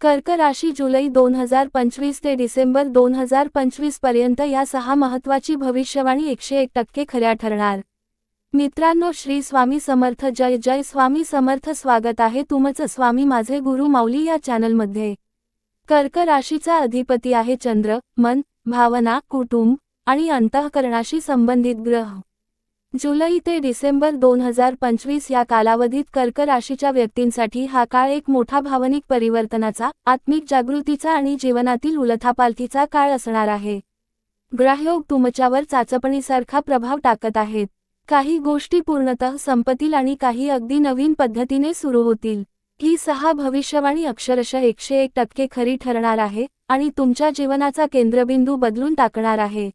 कर्क राशी जुलै दोन हजार पंचवीस ते डिसेंबर दोन हजार पंचवीसपर्यंत या सहा महत्वाची भविष्यवाणी एकशे एक टक्के खऱ्या ठरणार. मित्रांनो श्री स्वामी समर्थ जय जय स्वामी समर्थ स्वागत आहे तुमचं स्वामी माझे गुरु माऊली या चॅनलमध्ये. कर्क राशीचा अधिपती आहे चंद्र मन भावना कुटुंब आणि अंतःकरणाशी संबंधित ग्रह. जुलै ते डिसेंबर दोन हजार पंचवीस या कालावधीत कर्क राशीच्या व्यक्तींसाठी हा काळ एक मोठा भावनिक परिवर्तनाचा आत्मिक जागृतीचा आणि जीवनातील उलथापालथीचा काळ असणार आहे. ग्राहयोग तुमच्यावर चाचपणीसारखा प्रभाव टाकत आहेत. काही गोष्टी पूर्णतः संपतील आणि काही अगदी नवीन पद्धतीने सुरू होतील. ही सहा भविष्यवाणी अक्षरशः एकशे एक टक्के खरी ठरणार आहे आणि तुमच्या जीवनाचा केंद्रबिंदू बदलून टाकणार आहे.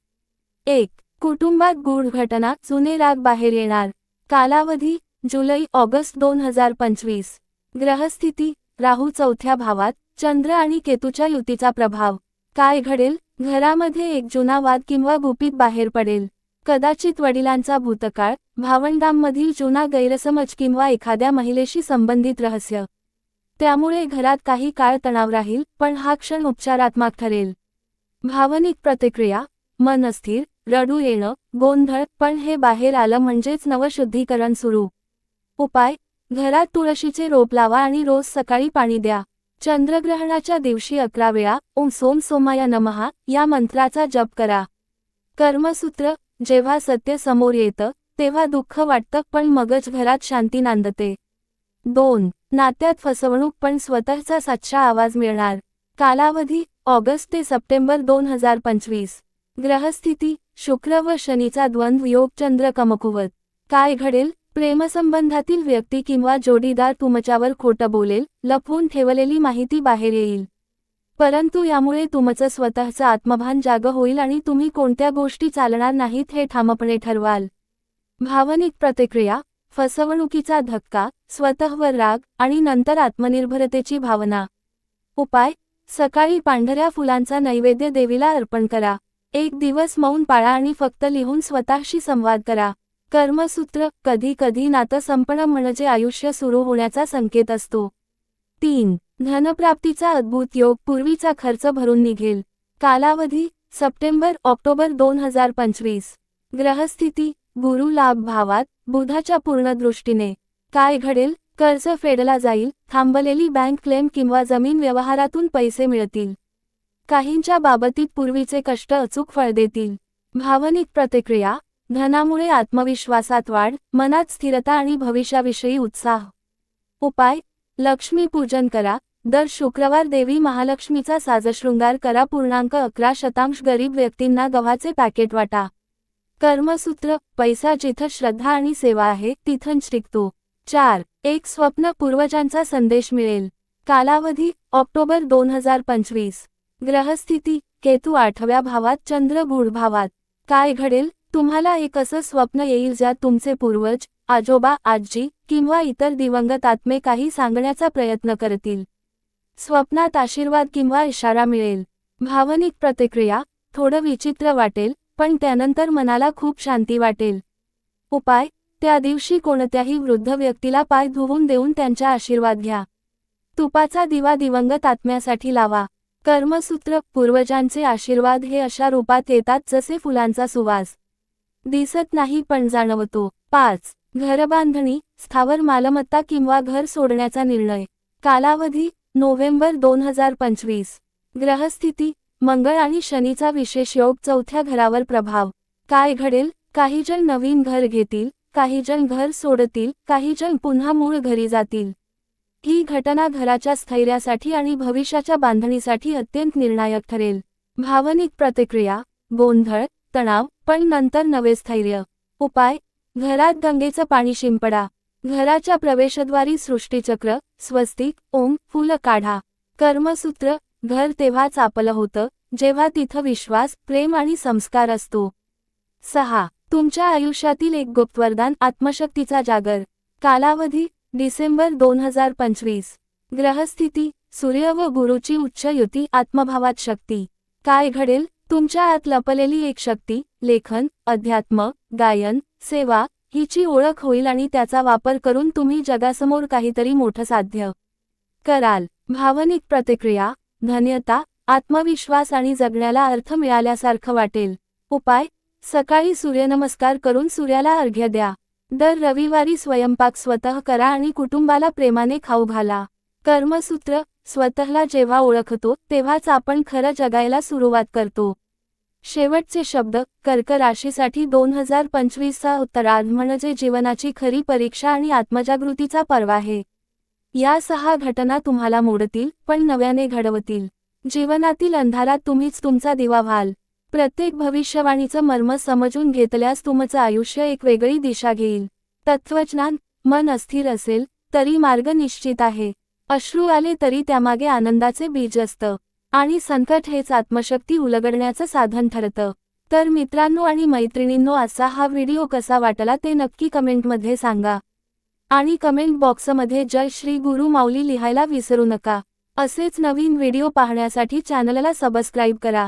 एक कुटुंबात गूढ घटना जुने राग बाहेर येणार. कालावधी जुलै ऑगस्ट दोन हजार पंचवीस. ग्रहस्थिती राहू चौथ्या भावात चंद्र आणि केतूच्या युतीचा प्रभाव. काय घडेल? घरामध्ये एक जुना वाद किंवा गुपित बाहेर पडेल. कदाचित वडिलांचा भूतकाळ भावंडांमधील जुना गैरसमज किंवा एखाद्या महिलेशी संबंधित रहस्य. त्यामुळे घरात काही काळ तणाव राहील पण हा क्षण उपचारात्मक ठरेल. भावनिक प्रतिक्रिया मन अस्थिर रडू येणं गोंधळ पण हे बाहेर आलं म्हणजेच नवशुद्धीकरण सुरू. उपाय घरात तुळशीचे रोप लावा आणि रोज सकाळी पाणी द्या. चंद्रग्रहणाच्या दिवशी अकरा वेळा ओम सोम सोमाया नमहा या मंत्राचा जप करा. कर्मसूत्र जेव्हा सत्य समोर येतं तेव्हा दुःख वाटतं पण मगच घरात शांती नांदते. दोन नात्यात फसवणूक पण स्वतःचा सच्चा आवाज मिळणार. कालावधी ऑगस्ट ते सप्टेंबर दोन हजार पंचवीस. ग्रहस्थिती शुक्र व शनीचा द्वंद्व योग चंद्र कमकुवत. काय घडेल? प्रेमसंबंधातील व्यक्ती किंवा जोडीदार तुमच्यावर खोटं बोलेल लपवून ठेवलेली माहिती बाहेर येईल. परंतु यामुळे तुमचं स्वतःचं आत्मभान जाग होईल आणि तुम्ही कोणत्या गोष्टी चालणार नाहीत हे ठामपणे ठरवाल. भावनिक प्रतिक्रिया फसवणुकीचा धक्का स्वतःवर राग आणि नंतर आत्मनिर्भरतेची भावना. उपाय सकाळी पांढऱ्या फुलांचा नैवेद्य देवीला अर्पण करा. एक दिवस मौन पाळा आणि फक्त लिहून स्वतःशी संवाद करा. कर्मसूत्र कधी कधी नातं संपणं म्हणजे आयुष्य सुरू होण्याचा संकेत असतो. तीन धनप्राप्तीचा अद्भुत योग पूर्वीचा खर्च भरून निघेल. कालावधी सप्टेंबर ऑक्टोबर दोन हजार पंचवीस. ग्रहस्थिती गुरु लाभ भावात बुधाच्या पूर्ण दृष्टीने. काय घडेल? कर्ज फेडला जाईल थांबलेली बँक क्लेम किंवा जमीन व्यवहारातून पैसे मिळतील. काहींच्या बाबतीत पूर्वीचे कष्ट अचूक फळ देतील. भावनिक प्रतिक्रिया धनामुळे आत्मविश्वासात वाढ मनात स्थिरता आणि भविष्याविषयी उत्साह. उपाय लक्ष्मी पूजन करा. दर शुक्रवार देवी महालक्ष्मीचा साजशृंगार करा. पूर्णांक अकरा शतांश गरीब व्यक्तींना गव्हाचे पॅकेट वाटा. कर्मसूत्र पैसा जिथं श्रद्धा आणि सेवा आहे तिथं टिकतो चार एक स्वप्न पूर्वजांचा संदेश मिळेल. कालावधी ऑक्टोबर दोन हजार पंचवीस. ग्रहस्थिती केतू आठव्या भावात चंद्र गुढ भावात. काय घडेल? तुम्हाला एक असं स्वप्न येईल ज्यात तुमचे पूर्वज आजोबा आजी किंवा इतर दिवंगत आत्मे काही सांगण्याचा प्रयत्न करतील. स्वप्नात आशीर्वाद किंवा इशारा मिळेल. भावनिक प्रतिक्रिया थोडं विचित्र वाटेल पण त्यानंतर मनाला खूप शांती वाटेल. उपाय त्या दिवशी कोणत्याही वृद्ध व्यक्तीला पाय धुवून देऊन त्यांचा आशीर्वाद घ्या. तुपाचा दिवा दिवंगत आत्म्यासाठी लावा. कर्मसूत्र पूर्वजांचे आशीर्वाद हे अशा रूपात येतात जसे फुलांचा सुवास. दिसत नाही पण जाणवतो. पाच. घरबांधणी स्थावर मालमत्ता किंवा घर सोडण्याचा निर्णय. कालावधी नोव्हेंबर दोन हजार पंचवीस. ग्रहस्थिती मंगळ आणि शनीचा विशेष योग चौथ्या घरावर प्रभाव. काय घडेल? काही जण नवीन घर घेतील काही जण घर सोडतील काही जण पुन्हा मूळ घरी जातील. ही घटना घराच्या स्थैर्यासाठी आणि भविष्याच्या बांधणीसाठी अत्यंत निर्णायक ठरेल. भावनिक प्रतिक्रिया गोंधळ तणाव पण नंतर नवे स्थैर्य. उपाय घरात गंगेचं पाणी शिंपडा. घराच्या प्रवेशद्वारी सृष्टीचक्र स्वस्तिक ओम फुलं काढा. कर्मसूत्र घर तेव्हाच आपलं होतं जेव्हा तिथं विश्वास प्रेम आणि संस्कार असतो. सहा. तुमच्या आयुष्यातील एक गुप्तवरदान आत्मशक्तीचा जागर. कालावधी डिसेंबर दोन हजार पंचवीस. ग्रहस्थिती सूर्य व गुरुची उच्च युती आत्मभावात शक्ती. काय घडेल? तुमच्या आत लपलेली एक शक्ती लेखन अध्यात्म गायन सेवा हिची ओळख होईल आणि त्याचा वापर करून तुम्ही जगासमोर काहीतरी मोठं साध्य कराल. भावनिक प्रतिक्रिया धन्यता आत्मविश्वास आणि जगण्याला अर्थ मिळाल्यासारखं वाटेल. उपाय सकाळी सूर्यनमस्कार करून सूर्याला अर्घ्य द्या. दर रविवारी स्वयंपाक स्वतः करा आणि कुटुंबाला प्रेमाने खाऊ घाला. कर्मसूत्र स्वतःला जेव्हा ओळखतो तेव्हाच आपण खरं जगायला सुरुवात करतो. शेवटचे शब्द कर्क राशीसाठी दोन हजार पंचवीसचा उत्तरार्ध म्हणजे जीवनाची खरी परीक्षा आणि आत्मजागृतीचा पर्व आहे. या सहा घटना तुम्हाला मोडतील पण नव्याने घडवतील. जीवनातील अंधारात तुम्हीच तुमचा दिवा व्हाल. प्रत्येक भविष्यवाणीचं मर्म समजून घेतल्यास तुमचं आयुष्य एक वेगळी दिशा घेईल. तत्वज्ञान मन अस्थिर असेल तरी मार्ग निश्चित आहे. अश्रू आले तरी त्यामागे आनंदाचे बीज असतं. आणि संकट हेच आत्मशक्ती उलगडण्याचं साधन ठरतं. तर मित्रांनो आणि मैत्रिणींनो असा हा व्हिडिओ कसा वाटला ते नक्की कमेंटमध्ये सांगा. आणि कमेंट बॉक्समध्ये जय श्री गुरु माऊली लिहायला विसरू नका. असेच नवीन व्हिडिओ पाहण्यासाठी चॅनलला सबस्क्राईब करा.